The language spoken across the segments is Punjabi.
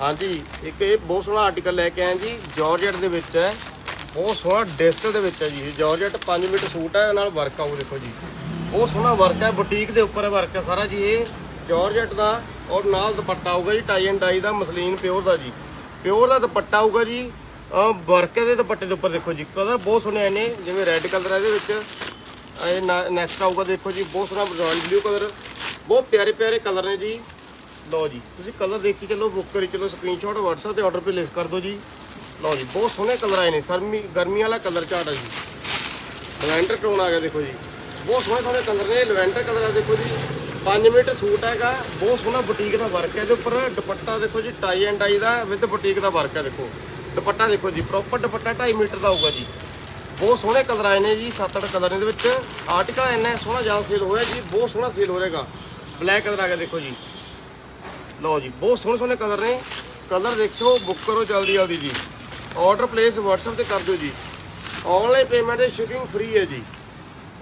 ਹਾਂਜੀ, ਇੱਕ ਇਹ ਬਹੁਤ ਸੋਹਣਾ ਆਰਟੀਕਲ ਲੈ ਕੇ ਆਏ ਜੀ ਜਾਰਜਟ ਦੇ ਵਿੱਚ ਹੈ। ਬਹੁਤ ਸੋਹਣਾ ਡਿਜੀਟਲ ਦੇ ਵਿੱਚ ਹੈ ਜੀ ਇਹ। ਜਾਰਜਟ 5 ਮੀਟਰ ਸੂਟ ਹੈ, ਨਾਲ ਵਰਕ ਆਊ ਦੇਖੋ ਜੀ। ਬਹੁਤ ਸੋਹਣਾ ਵਰਕ ਹੈ ਬੁਟੀਕ ਦੇ ਉੱਪਰ ਵਰਕ ਹੈ ਸਾਰਾ ਜੀ ਇਹ। ਜਾਰਜਟ ਦਾ ਔਰ ਨਾਲ ਦੁਪੱਟਾ ਆਊਗਾ ਜੀ ਟਾਈ ਐਂਡ ਡਾਈ ਦਾ, ਮਸਲੀਨ ਪਿਓਰ ਦਾ ਜੀ। ਪਿਓਰ ਦਾ ਦੁਪੱਟਾ ਆਊਗਾ ਜੀ ਵਰਕ ਦੇ ਦੁਪੱਟੇ ਦੇ ਉੱਪਰ ਦੇਖੋ ਜੀ ਕਲਰ ਬਹੁਤ ਸੋਹਣੇ ਆਏ ਨੇ, ਜਿਵੇਂ ਰੈੱਡ ਕਲਰ ਹੈ ਇਹਦੇ ਵਿੱਚ। ਇਹ ਨੈਕਸਟ ਆਊਗਾ ਦੇਖੋ ਜੀ, ਬਹੁਤ ਸੋਹਣਾ ਰਾਇਲ ਬਲੂ ਕਲਰ ਬਹੁਤ ਪਿਆਰੇ ਪਿਆਰੇ ਕਲਰ ਨੇ ਜੀ। ਲਓ ਜੀ, ਤੁਸੀਂ ਕਲਰ ਦੇਖ ਕੇ ਚੱਲੋ ਬੁੱਕ ਕਰੀ ਚੱਲੋ ਸਕਰੀਨਸ਼ਾਟ WhatsApp ਤੇ ਆਰਡਰ ਪਲੇਸ ਕਰ ਦਿਓ ਜੀ। ਲਓ ਜੀ, ਬਹੁਤ ਸੋਹਣੇ ਕਲਰ ਆਏ ਨੇ, ਸਰਮੀ, ਗਰਮੀ ਵਾਲਾ ਕਲਰ ਚਾਰਟ ਹੈ ਜੀ। ਲਵੈਂਡਰ ਟੋਨ ਆ ਗਿਆ, ਦੇਖੋ ਜੀ। ਬਹੁਤ ਸੋਹਣੇ ਸੋਹਣੇ ਕਲਰ ਨੇ, ਲਵੈਂਡਰ ਕਲਰ ਆ, ਦੇਖੋ ਜੀ। 5 ਮੀਟਰ ਸੂਟ ਹੈਗਾ, ਬਹੁਤ ਸੋਹਣਾ ਬੁਟੀਕ ਦਾ ਵਰਕ ਹੈ। ਇਹਦੇ ਉੱਪਰ ਦੁਪੱਟਾ, ਦੇਖੋ ਜੀ ਟਾਈ ਐਂਡ ਡਾਈ ਦਾ ਵਿਦ ਬੁਟੀਕ ਦਾ ਵਰਕ ਹੈ, ਦੇਖੋ। ਦੁਪੱਟਾ, ਦੇਖੋ ਜੀ ਪ੍ਰੋਪਰ ਦੁਪੱਟਾ 2.5 ਮੀਟਰ ਦਾ ਹੋਊਗਾ ਜੀ। ਬਹੁਤ ਸੋਹਣੇ ਕਲਰ ਆਏ ਨੇ ਜੀ 7-8 ਕਲਰ ਨੇ ਇਹਦੇ ਵਿੱਚ। ਆਰਟੀਕਲ ਇੰਨਾ ਸੋਹਣਾ ਜ਼ਿਆਦਾ ਸੇਲ ਹੋ ਰਿਹਾ ਜੀ, ਬਹੁਤ ਸੋਹਣਾ ਸੇਲ ਹੋ ਰਿਹਾਗਾ ਬਲੈਕ ਕਲਰ ਆ ਗਿਆ, ਦੇਖੋ ਜੀ। ਲਓ ਜੀ, ਬਹੁਤ ਸੋਹਣੇ ਸੋਹਣੇ ਕਲਰ ਨੇ। ਕਲਰ ਦੇਖੋ ਬੁੱਕ ਕਰੋ ਜਲਦੀ ਜਲਦੀ ਜੀ। ਆਰਡਰ ਪਲੇਸ WhatsApp ਤੇ ਕਰ ਦਿਓ ਜੀ। ਆਨਲਾਈਨ ਪੇਮੈਂਟ ਤੇ ਸ਼ਿਪਿੰਗ ਫ੍ਰੀ ਹੈ ਜੀ।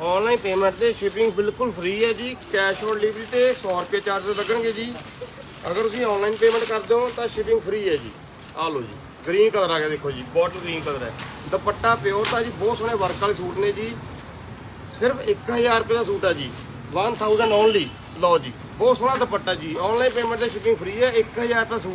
ਆਨਲਾਈਨ ਪੇਮੈਂਟ ਤੇ ਸ਼ਿਪਿੰਗ ਬਿਲਕੁਲ ਫ੍ਰੀ ਹੈ ਜੀ। ਕੈਸ਼ ਔਨ ਡਿਲੀਵਰੀ ਤੇ 100 ਰੁਪਏ ਚਾਰਜ ਲੱਗਣਗੇ ਜੀ। ਅਗਰ ਤੁਸੀਂ ਆਨਲਾਈਨ ਪੇਮੈਂਟ ਕਰਦੇ ਹੋ, ਤਾਂ ਸ਼ਿਪਿੰਗ ਫ੍ਰੀ ਹੈ ਜੀ। ਆ ਲਓ ਜੀ ਗ੍ਰੀਨ ਕਲਰ ਆ ਗਿਆ, ਦੇਖੋ ਜੀ ਬੋਟਲ ਗ੍ਰੀਨ ਕਲਰ ਹੈ। ਦੁਪੱਟਾ ਪਿਓਰ ਤਾਂ ਜੀ, ਬਹੁਤ ਸੋਹਣੇ ਵਰਕ ਵਾਲੇ ਸੂਟ ਨੇ ਜੀ। ਸਿਰਫ 1000 ਰੁਪਏ ਦਾ ਸੂਟ ਹੈ ਜੀ। 1000 ਓਨਲੀ ਲਓ ਜੀ, ਬਹੁਤ ਸੋਹਣਾ ਦੁਪੱਟਾ ਜੀ ਆਨਲਾਈਨ ਪੇਮੈਂਟ ਤੇ ਸ਼ਿਪਿੰਗ ਫ੍ਰੀ ਹੈ 1000 ਦਾ ਸੂਟ